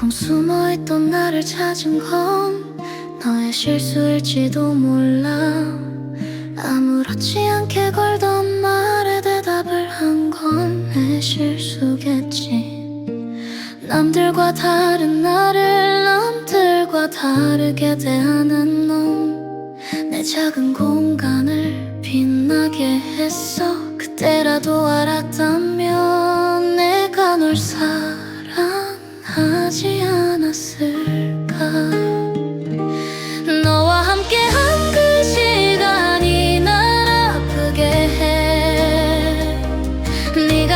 꽁꽁 숨어있던 나를 찾은 건 너의 실수일지도 몰라. 아무렇지 않게 걸던 말에 대답을 한 건 내 실수겠지. 남들과 다른 나를 남들과 다르게 대하는 넌 내 작은 공간을 빛나게 했어. 그때라도 알았다면 내가 널 사랑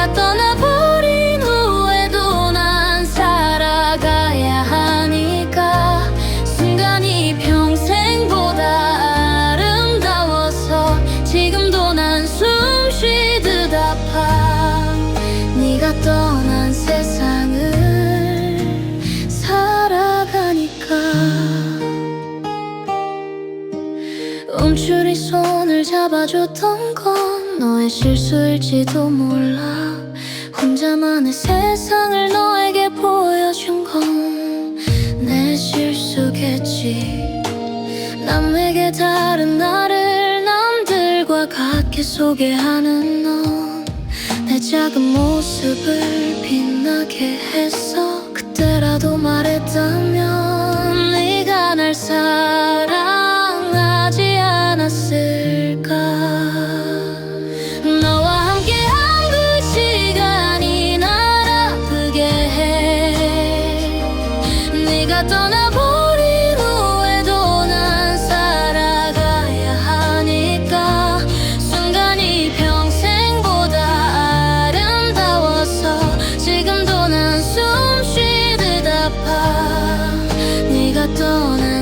네가 떠나버린 후에도 난 살아가야 하니까 순간이 평생보다 아름다워서 지금도 난 숨 쉬듯 아파. 네가 떠난 세상을 살아가니까 움츠린 손을 잡아줬던 건 너의 실수일지도 몰라. 혼자만의 세상을 너에게 보여준 건 내 실수겠지. 남에게 다른 나를 남들과 같게 소개하는 넌 내 작은 모습을 빛나게 했어 그때라도 말했다면 내가 떠나버린 후에도 난 살아가야 하니까 순간이 평생보다 아름다워서 지금도 난 숨 쉬듯 아파. 네가 떠나